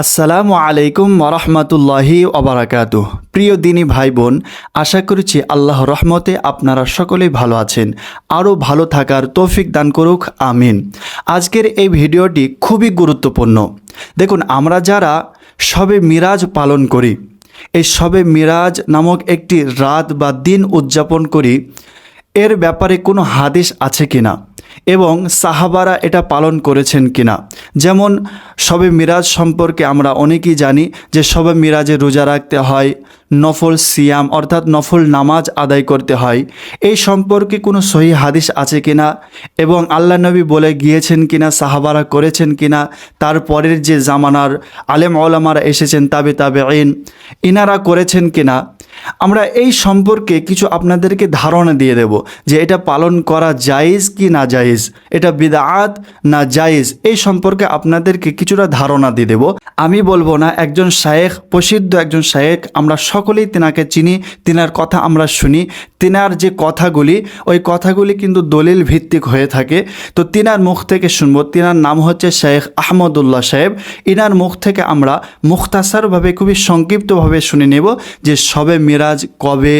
আসসালামু আলাইকুম ওরহমতুল্লাহি ওবরাকাত প্রিয় দিনী ভাই বোন আশা করছি আল্লাহ রহমতে আপনারা সকলেই ভালো আছেন, আরও ভালো থাকার তৌফিক দান করুক, আমিন। আজকের এই ভিডিওটি খুবই গুরুত্বপূর্ণ। দেখুন, আমরা যারা সবে মিরাজ পালন করি, এই সবে মিরাজ নামক একটি রাত বা দিন উদযাপন করি, এর ব্যাপারে কোনো হাদিস আছে কিনা? এবং সাহাবারা এটা পালন করেছেন কিনা। যেমন, সবে মিরাজ সম্পর্কে আমরা অনেকেই জানি যে সবে মিরাজে রোজা রাখতে হয় নফল সিয়াম অর্থাৎ নফল নামাজ আদায় করতে হয়। এই সম্পর্কে কোনো সহি হাদিস আছে কিনা এবং আল্লাহ নবী বলে গিয়েছেন কিনা, সাহাবারা করেছেন কিনা তারপরের যে জামানার আলেম ওলামারা এসেছেন তাবে তাবে আইন ইনারা করেছেন কিনা, আমরা এই সম্পর্কে কিছু আপনাদেরকে ধারণা দিয়ে দেব যে এটা পালন করা জায়েজ কি না জায়েজ, এটা বিদাত না জায়েজ, এই সম্পর্কে আপনাদেরকে কিছুটা ধারণা দিয়ে দেব। আমি বলব না, একজন শায়েখ, প্রসিদ্ধ একজন শায়েখ, আমরা সকলেই তেনাকে চিনি, তেনার কথা আমরা শুনি। তেনার যে কথাগুলি, ওই কথাগুলি কিন্তু দলিল ভিত্তিক হয়ে থাকে। তো তেনার মুখ থেকে শুনব। তেনার নাম হচ্ছে শেখ আহমদুল্লাহ সাহেব। ইনার মুখ থেকে আমরা মুখতাসারভাবে, খুবই সংক্ষিপ্তভাবে শুনে নেব যে সবে মিরাজ কবে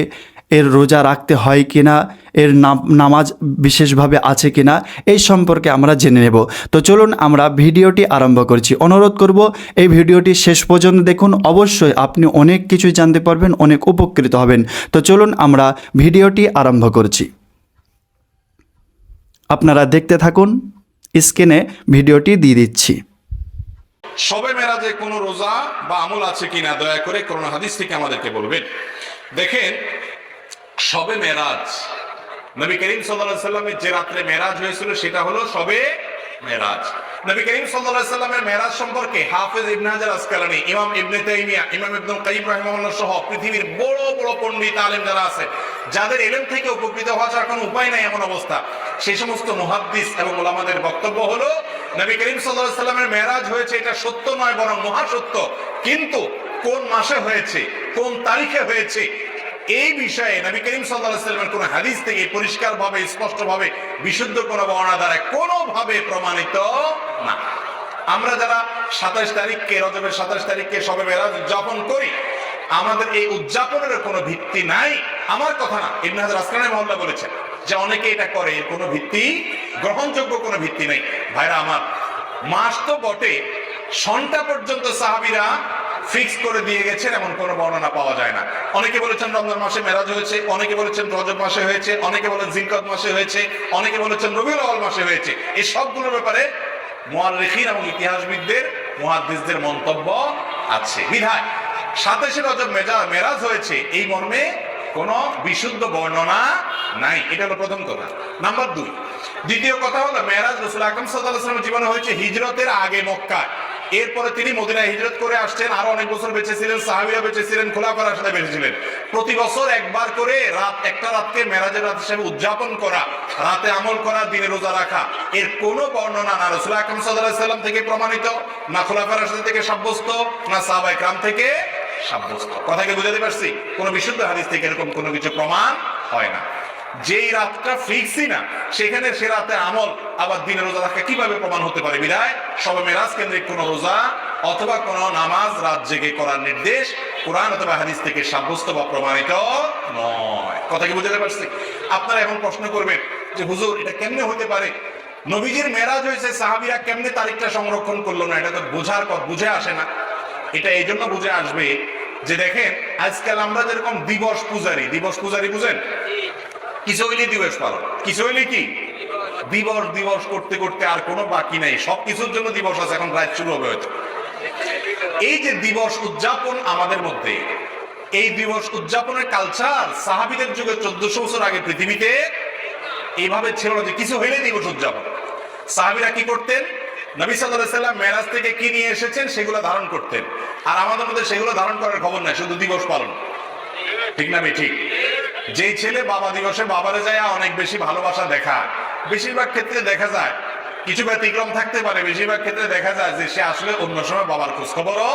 এর রোজা রাখতে হয় কি না এর নাম- নামাজ বিশেষভাবে আছে কিনা, এই সম্পর্কে আমরা জেনে নেব। তো চলুন আমরা ভিডিওটি আরম্ভ করছি। অনুরোধ করব, এই ভিডিওটি শেষ পর্যন্ত দেখুন। অবশ্যই আপনি অনেক কিছুই জানতে পারবেন, অনেক উপকৃত হবেন। তো চলুন আমরা ভিডিওটি আরম্ভ করছি। আপনারা দেখতে থাকুন, স্ক্রিনে ভিডিওটি দিয়ে দিচ্ছি। সবে মেরাজে কোনো রোজা বা আমল আছে কিনা, দয়া করে কোন হাদিস থেকে আমাদেরকে বলবেন। দেখেন সবে মেরাজ। নবী করিম সাল্লামের যে রাত্রে মেরাজ হয়েছিল, সেটা হলো সবে মেরাজ। নবী করিম সাল্লামের মেরাজ সম্পর্কে হাফেজ ইবনে হাজার আসকালানি, ইমাম ইবনে তাইমিয়া, ইমাম ইবনুল কাইয়িম রাহিমাহুল্লাহ সহ পৃথিবীর বড় বড় পণ্ডিত আলেম যারা আছে, যাদের এলেম থেকে উপকৃত হওয়া ছাড়া কোনো উপায় নাই এমন অবস্থা। সেই সমস্ত মুহাদ্দিস এবং ওলামাদের বক্তব্য হলো, নবী করিম সাল্লাল্লাহু সাল্লামের মেরাজ হয়েছে, এটা সত্য নয়, বরং মহাসত্য। কিন্তু কোন মাসে হয়েছে, কোন তারিখে হয়েছে এই বিষয়ে নবী করিম সাল্লামের কোন হাদিস থেকে পরিষ্কারভাবে, স্পষ্টভাবে, বিশুদ্ধ কোন বর্ণনা দ্বারা কোনোভাবে প্রমাণিত না। আমরা যারা সাতাশ তারিখকে, রজবের সাতাশ তারিখকে সবে মেরাজ উদযাপন করি, আমাদের এই উদযাপনের কোনো ভিত্তি নাই। আমার কথা না, ইবনে হাজার আসকানি মহল্লা বলেছেন যে অনেকে এটা করে, এর কোনো ভিত্তি, গ্রহণযোগ্য কোনো ভিত্তি নেই। ভাইরা আমার, মাস তো বটে সন্টা পর্যন্ত সাহাবীরা ফিক্স করে দিয়ে গেছেন এমন কোনো বর্ণনা পাওয়া যায় না। অনেকে বলেছেন রমজান মাসে মেরাজ হয়েছে, অনেকে বলেছেন রজব মাসে হয়েছে, অনেকে বলেন জিলকত মাসে হয়েছে, অনেকে বলেছেন রবিউল আওয়াল মাসে হয়েছে। এই সবগুলোর ব্যাপারে মুআররিখিন এবং ইতিহাসবিদদের, মুহাদ্দিসদের মন্তব্য আছে। বিধায়, সাতাশে রজব মেজা, মেরাজ হয়েছে, এই মর্মে কোনো বিশুদ্ধ বর্ণনা নাই। এটা হলো প্রথম কথা। নাম্বার দুই, দ্বিতীয় কথা হলো মেরাজ রসুল আকরম সাল্লাল্লাহু আলাইহি জীবনে হয়েছে হিজরতের আগে মক্কায়। এরপরে তিনি মদিনায় হিজরত করে আসছেন, আরও অনেক বছর বেঁচে ছিলেন সাহাবিয়া বেঁচে ছিলেন খোলাফার সাথে বেঁচেছিলেন। প্রতি বছর একবার করে রাত, একটা রাতকে মেরাজের রাত হিসেবে উদযাপন করা, রাতে আমল করা, দিনে রোজা রাখা। এর কোনো বর্ণনা না। রসুল আকরম সাল্লাম থেকে প্রমাণিত, না খোলাফার সাথে থেকে সাব্যস্ত, না সাহাবাই ক্রাম থেকে সাব্যস্ত। কথাকে বুঝাতে পারছি? কোনো বিশুদ্ধ হাদিস থেকে এরকম কোনো কিছু প্রমাণ হয় না। যেই রাতটা ফিক্সই না, সেখানে সে রাতে আমল, আবার দিনের রোজা রাখা কীভাবে প্রমাণ হতে পারে বিদায়? সবে মেরাজ কেন্দ্রিক কোনো রোজা অথবা কোনো নামাজ রাত জেগে করার নির্দেশ কোরআন অথবা হাদিস থেকে সাব্যস্ত বা প্রমাণিত নয়। কথা কি বুঝাতে পারছি? আপনারা এখন প্রশ্ন করবেন যে, হুজুর, এটা কেমনে হতে পারে? নবীজির মেরাজ হয়েছে, সাহাবিরা কেমনে তারিখটা সংরক্ষণ করল না, এটা তো বোঝার পর বুঝে আসে না। এটা এই জন্য বুঝে আসবে যে, দেখেন, আজকাল আমরা যেরকম দিবস পূজারি দিবস পূজারি বুঝেন? কিছু হইলে দিবস পালন। কিছু হইলে কি? দিবস দিবস করতে করতে আর কোনো বাকি নাই। সব কিছুর জন্য দিবস আছে, এখন রাত শুরু হবে হয়তো। এই যে দিবস উদযাপন আমাদের মধ্যে, এই দিবস উদযাপনের কালচার সাহাবিদের যুগে চোদ্দশো বছর আগে পৃথিবীতে এইভাবে ছিল না যে কিছু হইলে দিবস উদযাপন। সাহাবিরা কি করতেন? নবী সাল্লাহ সাল্লাম মেরাজ থেকে কি নিয়ে এসেছেন সেগুলো ধারণ করতেন। আর আমাদের মধ্যে সেগুলো ধারণ করার খবর নাই, শুধু দিবস পালন। ঠিক না ঠিক। যেই ছেলে বাবা দিবসে বাবারে যায় অনেক বেশি ভালোবাসা দেখা। বেশিরভাগ ক্ষেত্রে দেখা যায়, কিছু ব্যতিক্রম থাকতে পারে, বেশিরভাগ ক্ষেত্রে দেখা যায় যে সে আসলে অন্য সময় বাবার খোঁজ খবরও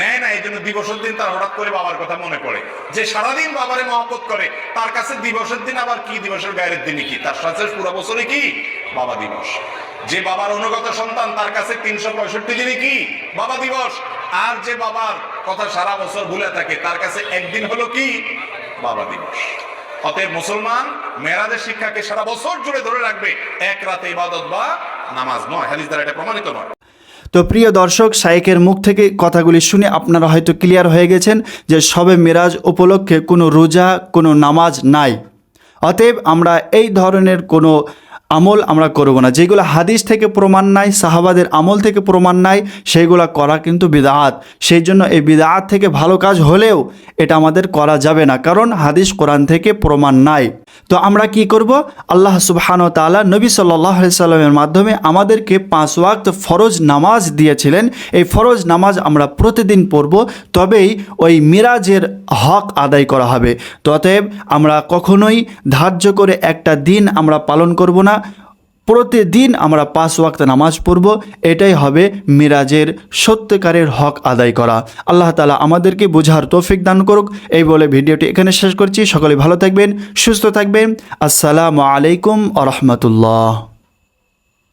নেয় না এই জন্য দিবসের দিন তার হঠাৎ করে বাবার কথা মনে পড়ে। যে সারাদিন বাবারে মহব্বত করে, তার কাছে দিবসের দিন আবার কি দিবসের গায়ের দিনই কি? তার সাথে পুরো বছরে কি? বাবা দিবস। যে বাবার অনুগত সন্তান, তার কাছে তিনশো পঁয়ষট্টি দিনই কি? বাবা দিবস। আর যে বাবার কথা সারা বছর ভুলে থাকে, তার কাছে একদিন হলো কি? বাবা দিবস। অতএব মুসলমান মেয়েরাদের শিক্ষাকে সারা বছর জুড়ে ধরে রাখবে। এক রাতে ইবাদত বা নামাজ নয়। হাদিস দ্বারা এটা প্রমাণিত নয়। তো প্রিয় দর্শক শাইকের মুখ থেকে কথাগুলি শুনে আপনারা হয়তো ক্লিয়ার হয়ে গেছেন যে সবে মিরাজ উপলক্ষে কোনো রোজা, কোনো নামাজ নাই। অতএব আমরা এই ধরনের কোনো আমল আমরা করব না। যেগুলো হাদিস থেকে প্রমাণ নাই, সাহাবাদের আমল থেকে প্রমাণ নাই, সেইগুলো করা কিন্তু বিদাহাত সেই জন্য এই বিদাহাত থেকে ভালো কাজ হলেও এটা আমাদের করা যাবে না। কারণ হাদিস কোরআন থেকে প্রমাণ নাই। তো আমরা কি করব? আল্লাহ সুবহান তালা নবী সাল্লাহ সাল্লামের মাধ্যমে আমাদেরকে পাঁচ ওয়াক্ত ফরজ নামাজ দিয়েছিলেন। এই ফরজ নামাজ আমরা প্রতিদিন পড়ব, তবেই ওই মিরাজের হক আদায় করা হবে। ততএব আমরা কখনোই ধার্য করে একটা দিন আমরা পালন করব না। প্রতিদিন আমরা পাঁচ ওয়াক্ত নামাজ পড়ব। এটাই হবে মিরাজের সত্যিকারের হক আদায় করা। আল্লাহ তালা আমাদেরকে বোঝার তৌফিক দান করুক। এই বলে ভিডিওটি এখানে শেষ করছি। সকলে ভালো থাকবেন, সুস্থ থাকবেন। আসসালামু আলাইকুম আ রহমতুল্লাহ।